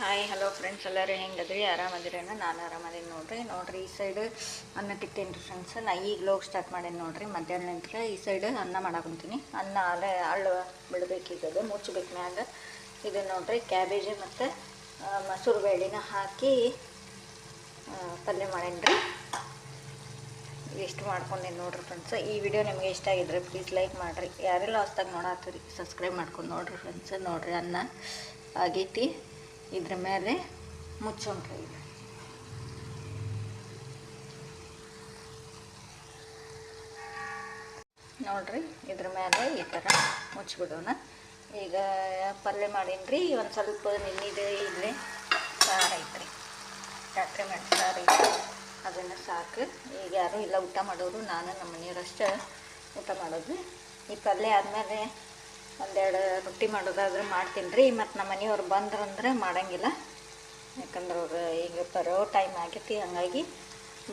Hi hello friends ಎಲ್ಲರೂ ಹೆಂಗದ್ರಿ? ಆರಾಮದಿರೇನ? ನಾನು ಆರಾಮದೇನು ನೋಡ್ರಿ. ನೋಡ್ರಿ, ಈ ಸೈಡ್ ಅನ್ನ ತಿಕ್ತೀನಿ ರೀ ಫ್ರೆಂಡ್ಸ್ ನಾ ಈಗ ಲೋಗ್ ಸ್ಟಾರ್ಟ್ ಮಾಡೇನಿ ನೋಡ್ರಿ. ಮಧ್ಯಾಹ್ನ ನಂತರ ಈ ಸೈಡ್ ಅನ್ನ ಮಾಡಾಕೊಂತೀನಿ. ಅನ್ನ ಅಲ್ಲೇ ಅಳ್ಳು ಬಿಡಬೇಕಿದ್ದದು ಮುಚ್ಚಬೇಕು ಮ್ಯಾಗ. ಇದು ನೋಡ್ರಿ, ಕ್ಯಾಬೇಜ್ ಮತ್ತು ಮೊಸರು ಬೇಳೆನ ಹಾಕಿ ಪಲ್ಯ ಮಾಡೇನಿ ರೀ ಇಷ್ಟು ಮಾಡ್ಕೊಂಡೇನು ನೋಡ್ರಿ ಫ್ರೆಂಡ್ಸ್ ಈ ವಿಡಿಯೋ ನಿಮಗೆ ಇಷ್ಟ ಆಗಿದ್ರೆ ಪ್ಲೀಸ್ ಲೈಕ್ ಮಾಡಿರಿ. ಯಾರೆಲ್ಲ ಹೊಸ್ದಾಗಿ ನೋಡತ್ತೀರಿ ಸಬ್ಸ್ಕ್ರೈಬ್ ಮಾಡ್ಕೊಂಡು ನೋಡ್ರಿ ಫ್ರೆಂಡ್ಸ್ ನೋಡ್ರಿ ಅನ್ನ ಆಗೈತಿ ಇದ್ರ ಮೇಲೆ ಮುಚ್ಚೋಣ ಈಗ ನೋಡ್ರಿ, ಇದ್ರ ಮೇಲೆ ಈ ಥರ ಮುಚ್ಚಿಬಿಡೋಣ. ಈಗ ಪಲ್ಯ ಮಾಡೀನಿ ಒಂದು ಸ್ವಲ್ಪ ನಿನ್ನಿದೆ ಇಲ್ಲೇ ಸಾರು ಐತ್ರಿ. ರಾತ್ರಿ ಮಾಡಿ ಸಾರು ಐತೆ ಅದನ್ನು ಸಾಕು. ಈಗ ಯಾರೂ ಇಲ್ಲ, ಊಟ ಮಾಡೋರು, ನಾನು ನಮ್ಮ ಮನೆಯವರಷ್ಟೇ ಊಟ ಮಾಡೋದು. ಈ ಪಲ್ಯ ಆದಮೇಲೆ ಒಂದೆರಡು ರೊಟ್ಟಿ ಮಾಡೋದಾದ್ರೆ ಮಾಡ್ತೀನಿ ರೀ. ಮತ್ತು ನಮ್ಮ ಮನೆಯವ್ರು ಬಂದ್ರಂದ್ರೆ ಮಾಡೋಂಗಿಲ್ಲ. ಯಾಕಂದ್ರೆ ಅವ್ರು ಈಗ ಬರೋ ಟೈಮ್ ಆಗೈತಿ, ಹಂಗಾಗಿ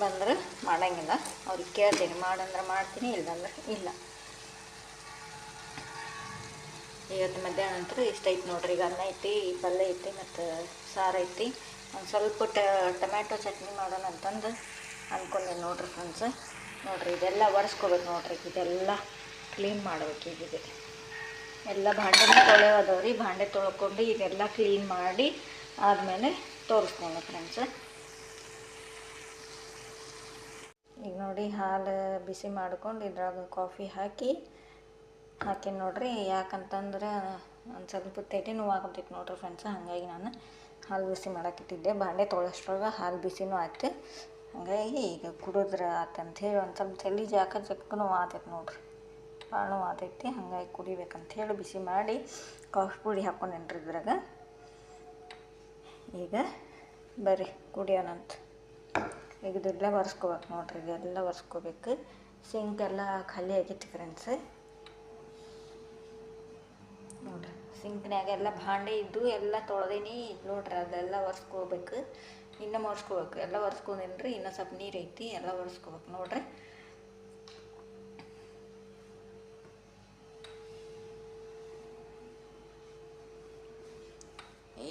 ಬಂದ್ರೆ ಮಾಡೋಂಗಿಲ್ಲ. ಅವ್ರಿಗೆ ಕೇಳ್ತೀನಿ, ಮಾಡಂದ್ರೆ ಮಾಡ್ತೀನಿ, ಇಲ್ಲಂದ್ರೆ ಇಲ್ಲ. ಇವತ್ತು ಮಧ್ಯಾಹ್ನ ನಂತರ ಐತಿ ನೋಡ್ರಿ. ಈಗ ಅನ್ನ ಐತಿ, ಪಲ್ಯ ಐತಿ, ಮತ್ತು ಸಾರು ಐತಿ. ಒಂದು ಸ್ವಲ್ಪ ಟೊಮ್ಯಾಟೊ ಚಟ್ನಿ ಮಾಡೋಣ ಅಂತಂದು ಅಂದ್ಕೊಂಡೆ ನೋಡ್ರಿ ಫ್ರೆಂಡ್ಸ್ ನೋಡ್ರಿ, ಇದೆಲ್ಲ ಒರೆಸ್ಕೋಬೇಕು ನೋಡ್ರಿ. ಇದೆಲ್ಲ ಕ್ಲೀನ್ ಮಾಡ್ಬೇಕು ಈಗ ಇದು ಎಲ್ಲ ಭಾಂಡೆನೂ ತೊಳೆಯೋದವ್ರಿ. ಭಾಂಡೆ ತೊಳ್ಕೊಂಡು ಇದೆಲ್ಲ ಕ್ಲೀನ್ ಮಾಡಿ ಆದಮೇಲೆ ತೋರಿಸ್ತೀನಿ ಫ್ರೆಂಡ್ಸ್ ಈಗ ನೋಡಿ ಹಾಲು ಬಿಸಿ ಮಾಡಿಕೊಂಡು ಇದ್ರಾಗ ಕಾಫಿ ಹಾಕಿ ಹಾಕಿ ನೋಡ್ರಿ ಯಾಕಂತಂದ್ರೆ ಒಂದು ಸ್ವಲ್ಪ ತೇಟಿ ನೋವು ಆಗುತ್ತೈತೆ ನೋಡ್ರಿ ಫ್ರೆಂಡ್ಸ್ ಹಾಗಾಗಿ ನಾನು ಹಾಲು ಬಿಸಿ ಮಾಡಾಕಿಟ್ಟಿದ್ದೆ ಬಾಂಡೆ ತೊಳಸ್ಟ್ರಾಗ ಹಾಲು ಬಿಸಿನೂ ಆಯ್ತು. ಹಾಗಾಗಿ ಈಗ ಕುಡಿದ್ರೆ ಹೇಳಿ ಒಂದು ಸ್ವಲ್ಪ ತಲೆ ಜಾಕ ಜಕ್ಕನೂ ಆತೈತೆ ನೋಡ್ರಿ. ಭಾಳ ಆದೈತಿ ಹಾಗಾಗಿ ಕುಡಿಬೇಕಂತ ಕುಡಿಬೇಕಂಥೇಳಿ ಬಿಸಿ ಮಾಡಿ ಕಾಫಿ ಪುಡಿ ಹಾಕ್ಕೊಂಡೇನ್ರಿ ಇದ್ರಾಗ. ಈಗ ಬರ್ರಿ ಕುಡಿಯೋಣಂತ ಈಗ ಇದೆಲ್ಲ ಒರೆಸ್ಕೋಬೇಕು ನೋಡ್ರಿ ಇದೆಲ್ಲ ಒರೆಸ್ಕೋಬೇಕು. ಸಿಂಕ್ ಎಲ್ಲ ಖಾಲಿ ಆಗೈತಿ ಫ್ರೆಂಡ್ಸ್ ನೋಡ್ರಿ ಸಿಂಕ್ನ್ಯಾಗ ಎಲ್ಲ ಭಾಂಡೆ ಇದ್ದು ಎಲ್ಲ ತೊಳೆದೀನಿ. ನೋಡ್ರಿ, ಅದೆಲ್ಲ ಒರೆಸ್ಕೋಬೇಕು. ಇನ್ನೂ ಒರೆಸ್ಕೋಬೇಕು. ಎಲ್ಲ ಒರೆಸ್ಕೊಂಡೇನ್ರಿ ಇನ್ನೂ ಸ್ವಲ್ಪ ನೀರು ಐತಿ, ಎಲ್ಲ ಒರೆಸ್ಕೋಬೇಕು ನೋಡ್ರಿ.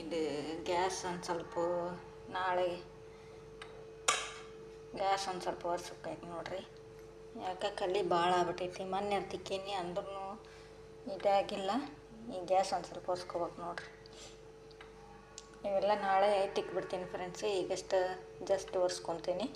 ಇದು ಗ್ಯಾಸ್ ಒಂದು ಸ್ವಲ್ಪ ನಾಳೆ ಗ್ಯಾಸ್ ಒಂದು ಸ್ವಲ್ಪ ಒರ್ಸಕ್ಕೈತಿ ನೋಡ್ರಿ. ಯಾಕೆ ಕಲ್ಲಿ ಭಾಳ ಆಗ್ಬಿಟ್ಟೈತಿ ಮೊನ್ನೆ ತಿಕ್ಕೀನಿ ಅಂದ್ರೂ ಇದಾಗಿಲ್ಲ. ಈ ಗ್ಯಾಸ್ ಒಂದು ಸ್ವಲ್ಪ ಒರ್ಸ್ಕೋಬೇಕು ನೋಡ್ರಿ. ಇವೆಲ್ಲ ನಾಳೆ ತಿಕ್ಬಿಡ್ತೀನಿ ಫ್ರೆಂಡ್ಸ್ ಈಗಷ್ಟು ಜಸ್ಟ್ ಒರೆಸ್ಕೊತೀನಿ.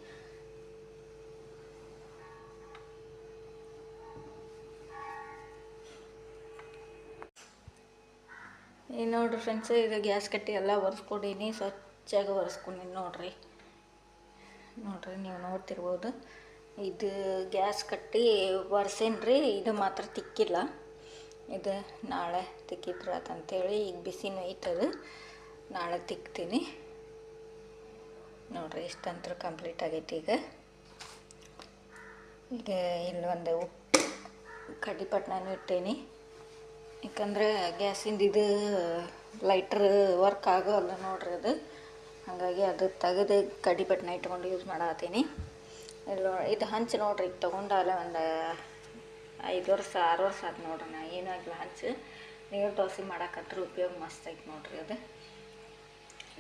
ಈ ನೋಡ್ರಿ ಫ್ರೆಂಡ್ಸ್ ಇದು ಗ್ಯಾಸ್ ಕಟ್ಟಿ ಎಲ್ಲ ಒರೆಸ್ಕೊಡೀನಿ, ಸ್ವಚ್ಛಾಗಿ ಒರೆಸ್ಕೊಂಡೀನಿ ನೋಡ್ರಿ. ನೋಡ್ರಿ ನೀವು ನೋಡ್ತಿರ್ಬೋದು. ಇದು ಗ್ಯಾಸ್ ಕಟ್ಟಿ ಒರೆಸೇನಿ ರೀ ಇದು ಮಾತ್ರ ತಿಕ್ಕಿಲ್ಲ. ಇದು ನಾಳೆ ತಿಕ್ಕಿದ್ರ ಅಂತೇಳಿ ಈಗ ಬಿಸಿನೂ ಐತದು ನಾಳೆ ತಿಕ್ತೀನಿ. ನೋಡ್ರಿ ಇಷ್ಟಂತೂ ಕಂಪ್ಲೀಟ್ ಆಗೈತಿ ಈಗ. ಈಗ ಇಲ್ಲೊಂದು ಉಪ್ಪು ಕಡ್ಡಿಪಟ್ನಾನು ಇಟ್ಟೇನಿ. ಯಾಕಂದ್ರೆ ಗ್ಯಾಸಿಂದ ಇದು ಲೈಟ್ರ್ ವರ್ಕ್ ಆಗೋಲ್ಲ ನೋಡ್ರಿ ಅದು. ಹಾಗಾಗಿ ಅದು ತೆಗೆದು ಕಡ್ಡಿಪಟ್ನ ಇಟ್ಕೊಂಡು ಯೂಸ್ ಮಾಡತ್ತೀನಿ. ಇಲ್ಲ ಇದು ಹಂಚು ನೋಡ್ರಿ, ಈಗ ತೊಗೊಂಡಾಲೆ ಒಂದು ಐದು ವರ್ಷ, ಆರು ವರ್ಷ ಆಯ್ತು ನೋಡ್ರಿ ನಾ. ಏನೂ ಆಗಿಲ್ಲ ಹಂಚು. ನೀರು ದೋಸೆ ಮಾಡಕ್ಕಂತ್ರ ಉಪಯೋಗ ಮಸ್ತ್ ಐತೆ ನೋಡ್ರಿ ಅದು.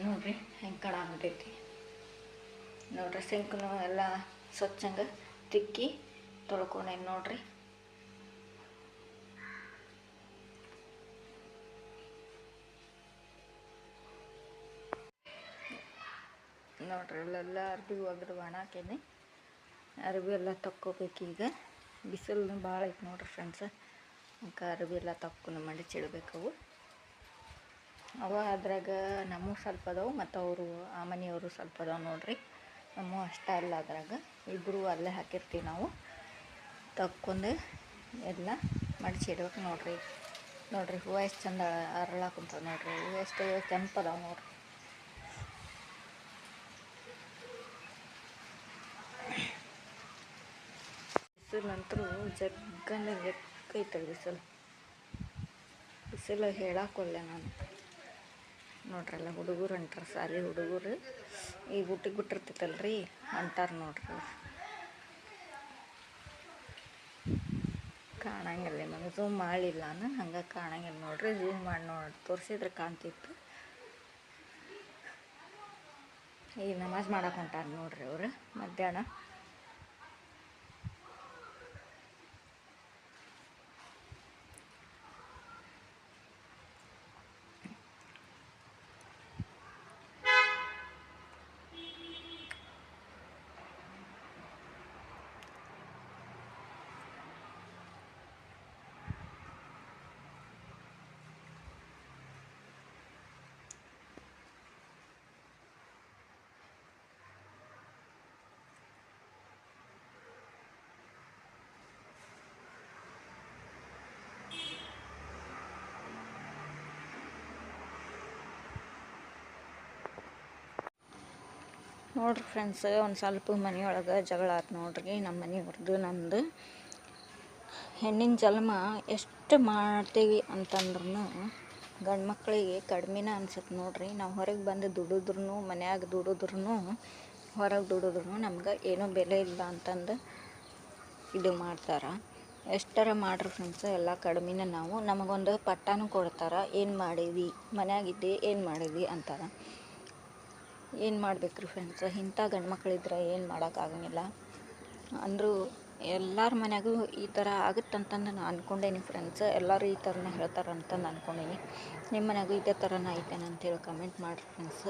ನೋಡ್ರಿ, ಹೆಂಗೆ ಕಾಣಾಗ್ಬಿಟ್ಟೈತಿ ನೋಡ್ರಿ, ಸಿಂಕ್ನು ಎಲ್ಲ ಸ್ವಚ್ಛಂಗೆ ತಿಕ್ಕಿ ತೊಳ್ಕೊಂಡೇನು ನೋಡ್ರಿ. ನೋಡ್ರಿ ಅಲ್ಲೆಲ್ಲ ಅರ್ಬಿ ಒಗೆದು ಒಣಾಕೇನಿ ಅರ್ಬಿ ಎಲ್ಲ ತಕ್ಕೋಬೇಕು ಈಗ. ಬಿಸಿಲು ಭಾಳ ಐತೆ ನೋಡ್ರಿ ಫ್ರೆಂಡ್ಸ್ ಅದಕ್ಕೆ ಅರ್ಬಿ ಎಲ್ಲ ತಕ್ಕೊಂಡು ಮಡಿಚಿಡ್ಬೇಕು ಅವು. ಅವ ಅದ್ರಾಗ ನಮಗೂ ಸ್ವಲ್ಪ ಅದಾವು ಮತ್ತು ಅವರು, ಆ ಮನೆಯವರು ಸ್ವಲ್ಪ ಅದಾವೆ ನೋಡ್ರಿ. ನಮ್ಮ ಅಷ್ಟ ಅಲ್ಲ ಅದ್ರಾಗ. ಇಬ್ಬರು ಅಲ್ಲೇ ಹಾಕಿರ್ತೀವಿ ನಾವು. ತಕ್ಕೊಂಡು ಎಲ್ಲ ಮಡಿಚಿಡ್ಬೇಕು ನೋಡ್ರಿ. ನೋಡ್ರಿ ಹೂವು ಎಷ್ಟು ಚಂದ ಅರಳಾಕುಂತ ನೋಡ್ರಿ. ಹೂವು ಎಷ್ಟು ಕೆಂಪದಾವೆ ನೋಡ್ರಿ. ಬಿಸಿಲಂತರೂ ಜಗ್ಗಂದ ಜಕ್ಕೈತಲ್ಲ ಬಿಸಿಲು ಬಿಸಿಲು ಹೇಳಾಕೊಲ್ಲೆ ನಾನು. ನೋಡ್ರಲ್ಲ ಹುಡುಗರು ಹೊಂಟಾರ ಸಾಲಿ ಹುಡುಗರು. ಈಗ ಊಟಕ್ಕೆ ಬಿಟ್ಟಿರ್ತೈತಲ್ರಿ ಹೊಂಟಾರ ನೋಡ್ರಿ. ಅವ್ರು ಕಾಣಂಗಿಲ್ಲ ನನಗೆ ಝೂಮ್ ಮಾಡಿಲ್ಲ ನಾನು, ಹಂಗೆ ಕಾಣಂಗಿಲ್ಲ ನೋಡ್ರಿ. ಝೂಮ್ ಮಾಡಿ ನೋಡಿ, ತೋರಿಸಿದ್ರೆ ಕಾಣ್ತಿತ್ತು. ಈಗ ನಮಾಜ್ ಮಾಡಕ್ಕೆ ಹೊಂಟಾರ ನೋಡ್ರಿ ಅವರು. ಮಧ್ಯಾಹ್ನ ನೋಡ್ರಿ ಫ್ರೆಂಡ್ಸ್ ಒಂದು ಸ್ವಲ್ಪ ಮನೆಯೊಳಗೆ ಜಗಳ ಆತು ನೋಡ್ರಿ ನಮ್ಮ ಮನೆಯವ್ರದ್ದು ನಂದು. ಹೆಣ್ಣಿನ ಜನ್ಮ ಎಷ್ಟು ಮಾಡ್ತೀವಿ ಅಂತಂದ್ರೂ ಗಂಡು ಮಕ್ಕಳಿಗೆ ಕಡಿಮೆನೇ ಅನ್ಸುತ್ತೆ ನೋಡ್ರಿ. ನಾವು ಹೊರಗೆ ಬಂದು ದುಡಿದ್ರೂ ಮನ್ಯಾಗ ದುಡಿದ್ರೂ ಹೊರಗೆ ದುಡಿದ್ರೂ ನಮ್ಗೆ ಏನೂ ಬೆಲೆ ಇಲ್ಲ ಅಂತಂದು ಇದು ಮಾಡ್ತಾರೆ. ಎಷ್ಟರ ಮಾಡ್ರಿ ಫ್ರೆಂಡ್ಸ್ ಎಲ್ಲ ಕಡಿಮೆನೇ ನಾವು ನಮಗೊಂದು ಪಟ್ಟಾನು ಕೊಡ್ತಾರೆ. ಏನು ಮಾಡೀವಿ ಮನ್ಯಾಗಿದ್ದೆ ಏನು ಮಾಡೀವಿ ಅಂತಾರೆ. ಏನು ಮಾಡ್ಬೇಕ್ರಿ ಫ್ರೆಂಡ್ಸ್ ಇಂಥ ಗಂಡು ಮಕ್ಕಳಿದ್ರೆ ಏನು ಮಾಡೋಕ್ಕಾಗಂಗಿಲ್ಲ. ಅಂದರೂ ಎಲ್ಲರ ಮನೆಗೂ ಈ ಥರ ಆಗುತ್ತಂತಂದು ನಾನು ಅಂದ್ಕೊಂಡೇನಿ ಫ್ರೆಂಡ್ಸ್ ಎಲ್ಲರೂ ಈ ಥರನೇ ಹೇಳ್ತಾರೆ ಅಂತಂದು ಅಂದ್ಕೊಂಡೀನಿ ನಿಮ್ಮ ಮನೆಗೂ ಇದೇ ಥರನ ಐತೇನೆ ಅಂತೇಳಿ ಕಮೆಂಟ್ ಮಾಡಿರಿ ಫ್ರೆಂಡ್ಸ್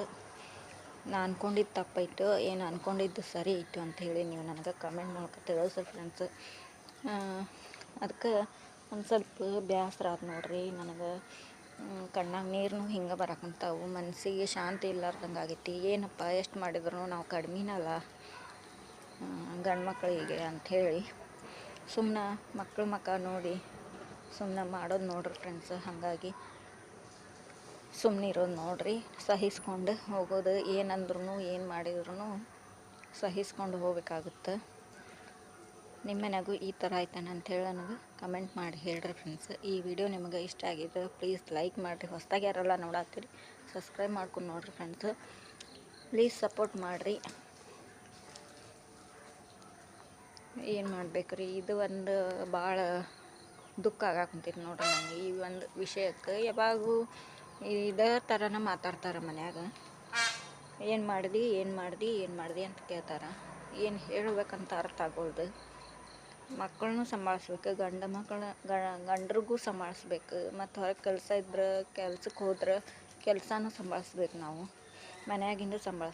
ನಾನು ಅಂದ್ಕೊಂಡಿದ್ದು ತಪ್ಪಾಯಿತು, ಏನು ಅಂದ್ಕೊಂಡಿದ್ದು ಸರಿ ಇತ್ತು ಅಂತ ಹೇಳಿ ನೀವು ನನಗೆ ಕಮೆಂಟ್ ಮೂಲಕ ತಿಳಿಸ್ರಿ ಫ್ರೆಂಡ್ಸ್ ಅದಕ್ಕೆ ಒಂದು ಸ್ವಲ್ಪ ಬೇಸರ ಆತು ನೋಡ್ರಿ ನನಗೆ. ಕಣ್ಣಾಗ ನೀರು ಹಿಂಗೆ ಬರಕಂತಾವು ಮನಸ್ಸಿಗೆ ಶಾಂತಿ ಇಲ್ಲಾರ್ದಂಗೆ ಆಗೈತಿ. ಏನಪ್ಪ, ಎಷ್ಟು ಮಾಡಿದ್ರು ನಾವು ಕಡಿಮೆನಲ್ಲ. ಗಂಡು ಮಕ್ಕಳಿಗೆ ಅಂಥೇಳಿ ಸುಮ್ಮನೆ ಮಕ್ಕಳ ಮಕ್ಕ ನೋಡಿ ಸುಮ್ಮನೆ ಮಾಡೋದು ನೋಡ್ರಿ ಫ್ರೆಂಡ್ಸ್ ಹಾಗಾಗಿ ಸುಮ್ಮನೆ ಇರೋದು ನೋಡ್ರಿ. ಸಹಿಸ್ಕೊಂಡು ಹೋಗೋದು ಏನಂದ್ರೂ ಏನು ಮಾಡಿದ್ರು ಸಹಿಸ್ಕೊಂಡು ಹೋಗ್ಬೇಕಾಗುತ್ತೆ. ನಿಮ್ಮ ಮನೆಗೂ ಈ ಥರ ಆಯ್ತಾನ ಅಂಥೇಳಿ ನನಗೆ ಕಮೆಂಟ್ ಮಾಡಿ ಹೇಳ್ರಿ ಫ್ರೆಂಡ್ಸ್ ಈ ವಿಡಿಯೋ ನಿಮಗೆ ಇಷ್ಟ ಆಗಿದ್ರೆ ಪ್ಲೀಸ್ ಲೈಕ್ ಮಾಡಿರಿ. ಹೊಸ್ದಾಗಿ ಯಾರೆಲ್ಲ ನೋಡತ್ತೀರಿ ಸಬ್ಸ್ಕ್ರೈಬ್ ಮಾಡ್ಕೊಂಡು ನೋಡಿರಿ ಫ್ರೆಂಡ್ಸ್ ಪ್ಲೀಸ್ ಸಪೋರ್ಟ್ ಮಾಡಿರಿ. ಏನು ಮಾಡ್ಬೇಕ್ರಿ? ಇದು ಒಂದು ಭಾಳ ದುಃಖ ಆಗಾಕುಂತೈತಿ ನೋಡ್ರಿ ನನಗೆ ಈ ಒಂದು ವಿಷಯಕ್ಕೆ ಯಾವಾಗೂ ಇದೇ ಥರನ ಮಾತಾಡ್ತಾರೆ ಮನ್ಯಾಗ. ಏನು ಮಾಡ್ದು ಏನು ಮಾಡ್ದು ಏನು ಮಾಡ್ದು ಅಂತ ಕೇಳ್ತಾರೆ. ಏನು ಹೇಳ್ಬೇಕಂತ ಅರ್ಥ ಆಗೋಲ್ದು. ಮಕ್ಕಳನ್ನೂ ಸಂಭಾಳಿಸ್ಬೇಕು, ಗಂಡ ಮಕ್ಕಳ ಗಂಡ್ರಿಗೂ ಸಂಭಾಳಿಸ್ಬೇಕು, ಮತ್ತು ಹೊರಗೆ ಕೆಲಸ ಇದ್ರೆ ಕೆಲ್ಸಕ್ಕೆ ಹೋದ್ರೆ ಕೆಲಸನೂ ಸಂಭಾಳಿಸ್ಬೇಕು ನಾವು. ಮನ್ಯಾಗಿಂದು ಸಂಭಾಳಿಸ್ಬೇಕು.